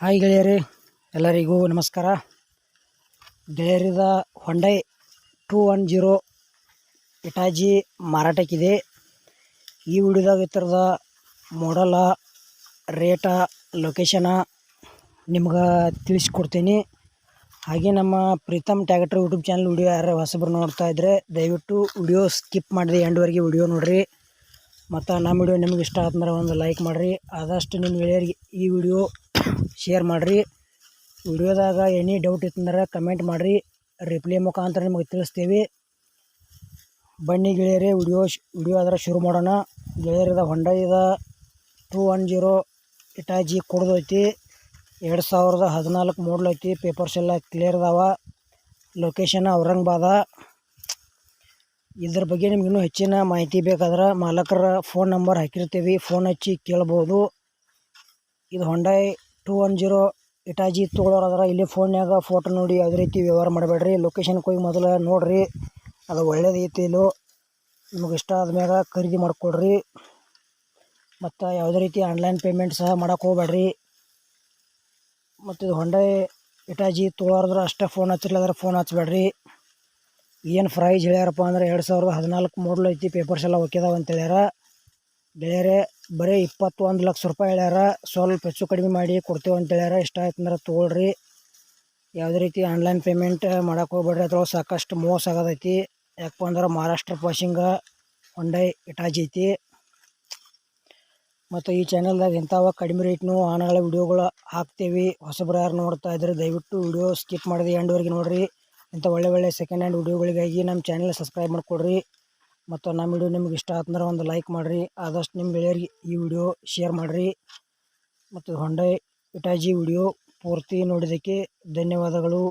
Hi ಗೆಳೆಯರೇ, ಎಲ್ಲರಿಗೂ ನಮಸ್ಕಾರ. ಗೆಳೆಯರಿದ ಹೊಂಡೈ ಟೂ ಒನ್ ಜೀರೋ ಇಟಾಜಿ ಮಾರಾಟಕ್ಕಿದೆ. ಈ ವಿಡಿಯೋದಾಗ ಈ ಮಾಡಲ ರೇಟ ಲೊಕೇಶನ ನಿಮ್ಗೆ ತಿಳಿಸ್ಕೊಡ್ತೀನಿ. ಹಾಗೆ ನಮ್ಮ ಪ್ರೀತಮ್ ಟ್ಯಾಗಟ್ರ್ ಯೂಟ್ಯೂಬ್ ಚಾನಲ್ ವಿಡಿಯೋ ಯಾರು ಹೊಸಬ್ರು ನೋಡ್ತಾ ಇದ್ದರೆ ದಯವಿಟ್ಟು ವಿಡಿಯೋ ಸ್ಕಿಪ್ ಮಾಡಿದೆ ಎಂಡ್ವರೆಗೆ ವಿಡಿಯೋ ನೋಡಿರಿ. ಮತ್ತು ನಮ್ಮ ವಿಡಿಯೋ ನಿಮ್ಗೆ ಇಷ್ಟ ಆದ್ಮೇಲೆ ಒಂದು ಲೈಕ್ ಮಾಡಿರಿ. ಆದಷ್ಟು ನಿಮ್ಮ ಗೆಳೆಯರಿಗೆ ಈ ವಿಡಿಯೋ ಶೇರ್ ಮಾಡಿರಿ. ವಿಡಿಯೋದಾಗ ಎನಿ ಡೌಟ್ ಇತ್ತಂದ್ರೆ ಕಮೆಂಟ್ ಮಾಡಿರಿ. ರಿಪ್ಲೈ ಮುಖಾಂತರ ನಿಮಗೆ ತಿಳಿಸ್ತೀವಿ. ಬನ್ನಿ ಗೆಳೆಯರೇ, ವಿಡಿಯೋ ವಿಡಿಯೋ ಅದರ ಶುರು ಮಾಡೋಣ. ಗೆಳೆಯರದ ಹೊಂಡೈದ ಟೂ ಒನ್ ಜೀರೋ ಇಟಾಜಿ ಕೊಡ್ದೈತಿ ಎರಡು ಸಾವಿರದ ಹದಿನಾಲ್ಕು ಮೋಡಲ್ ಐತಿ. ಪೇಪರ್ಸ್ ಎಲ್ಲ ಕ್ಲಿಯರ್ ಅದಾವ. ಲೊಕೇಶನ್ ಔರಂಗಾಬಾದ. ಇದ್ರ ಬಗ್ಗೆ ನಿಮ್ಗೆ ಇನ್ನೂ ಹೆಚ್ಚಿನ ಮಾಹಿತಿ ಬೇಕಾದ್ರೆ ಮಾಲಕರ ಫೋನ್ ನಂಬರ್ ಹಾಕಿರ್ತೀವಿ. ಫೋನ್ ಹಚ್ಚಿ ಕೇಳ್ಬೋದು. ಇದು ಹೊಂಡೈ ಟೂ ಒನ್ ಜೀರೋ ಇಟಾಜಿ ತೊಗೊಳೋರಾದ್ರೆ ಇಲ್ಲಿ ಫೋನ್ಯಾಗ ಫೋಟೋ ನೋಡಿ ಯಾವುದೇ ರೀತಿ ವ್ಯವಹಾರ ಮಾಡಬೇಡ್ರಿ. ಲೊಕೇಶನ್ಗೆ ಹೋಗಿ ಮೊದಲು ನೋಡಿರಿ. ಅದು ಒಳ್ಳೇದೈತಿ ಇಲ್ಲೋ. ನಿಮಗೆ ಇಷ್ಟ ಆದ್ಮ್ಯಾಗ ಖರೀದಿ ಮಾಡಿಕೊಡ್ರಿ. ಮತ್ತು ಯಾವುದೇ ರೀತಿ ಆನ್ಲೈನ್ ಪೇಮೆಂಟ್ ಸಹ ಮಾಡೋಕ್ಕೆ ಹೋಗ್ಬೇಡ್ರಿ. ಮತ್ತು ಇದು ಹೊಂಡೈ ಇಟಾಜಿ ತೊಗೊಳೋರ್ದ್ರೆ ಅಷ್ಟೇ ಫೋನ್ ಹಚ್ಚಿರ್ಲಾದ್ರೆ ಫೋನ್ ಹಚ್ಬೇಡ್ರಿ. ಏನು ಪ್ರೈಸ್ ಹೇಳ್ಯಾರಪ್ಪ ಅಂದ್ರೆ ಎರಡು ಸಾವಿರದ ಹದಿನಾಲ್ಕು ಮೂಡ್ಲು ಐತಿ ಪೇಪರ್ಸ್ ಎಲ್ಲ ಓಕೆ ಅಂತ ಹೇಳ್ಯಾರ ಗೆಳೆಯರೇ ಬರೀ ಇಪ್ಪತ್ತೊಂದು ಲಕ್ಷ ರೂಪಾಯಿ ಹೇಳ್ಯಾರ. ಸ್ವಲ್ಪ ಹೆಚ್ಚು ಕಡಿಮೆ ಮಾಡಿ ಕೊಡ್ತೇವೆ ಅಂತ ಹೇಳ್ಯಾರ. ಇಷ್ಟ ಆಯ್ತು ಅಂದ್ರೆ ತೊಗೊಳ್ರಿ. ಯಾವುದೇ ರೀತಿ ಆನ್ಲೈನ್ ಪೇಮೆಂಟ್ ಮಾಡೋಕೆ ಹೋಗ್ಬೇಡ್ರಿ. ಅದ್ರೊಳಗೆ ಸಾಕಷ್ಟು ಮೋಸ ಆಗೋದೈತಿ. ಯಾಕಪ್ಪ ಅಂದ್ರೆ ಮಹಾರಾಷ್ಟ್ರ ಪಾಶಿಂಗ ಹೊಂಡೈ ಐತಿ. ಮತ್ತು ಈ ಚಾನಲ್ದಾಗ ಇಂಥವ ಕಡಿಮೆ ರೇಟ್ನು ಆನಳ ವಿಡಿಯೋಗಳು ಹಾಕ್ತೀವಿ. ಹೊಸಬ್ರು ಯಾರು ನೋಡ್ತಾ ಇದ್ರೆ ದಯವಿಟ್ಟು ವಿಡಿಯೋ ಸ್ಕಿಪ್ ಮಾಡಿದೆ ಎಂಡ್ವರೆಗೆ ನೋಡಿರಿ. ಇಂಥ ಒಳ್ಳೆ ಒಳ್ಳೆ ಸೆಕೆಂಡ್ ಹ್ಯಾಂಡ್ ವಿಡಿಯೋಗಳಿಗಾಗಿ ನಮ್ಮ ಚಾನಲ್ ಸಬ್ಸ್ಕ್ರೈಬ್ ಮಾಡಿಕೊಡ್ರಿ. ಮತ್ತು ನಮ್ಮ ವಿಡಿಯೋ ನಿಮ್ಗೆ ಇಷ್ಟ ಆತಂದ್ರೆ ಒಂದು ಲೈಕ್ ಮಾಡಿರಿ. ಆದಷ್ಟು ನಿಮ್ಮ ಗೆಳೆಯರಿಗೆ ಈ ವಿಡಿಯೋ ಶೇರ್ ಮಾಡಿರಿ. ಮತ್ತು ಹೊಂಡೈ ಇಟಾಜಿ ವಿಡಿಯೋ ಪೂರ್ತಿ ನೋಡಿದ್ದಕ್ಕೆ ಧನ್ಯವಾದಗಳು.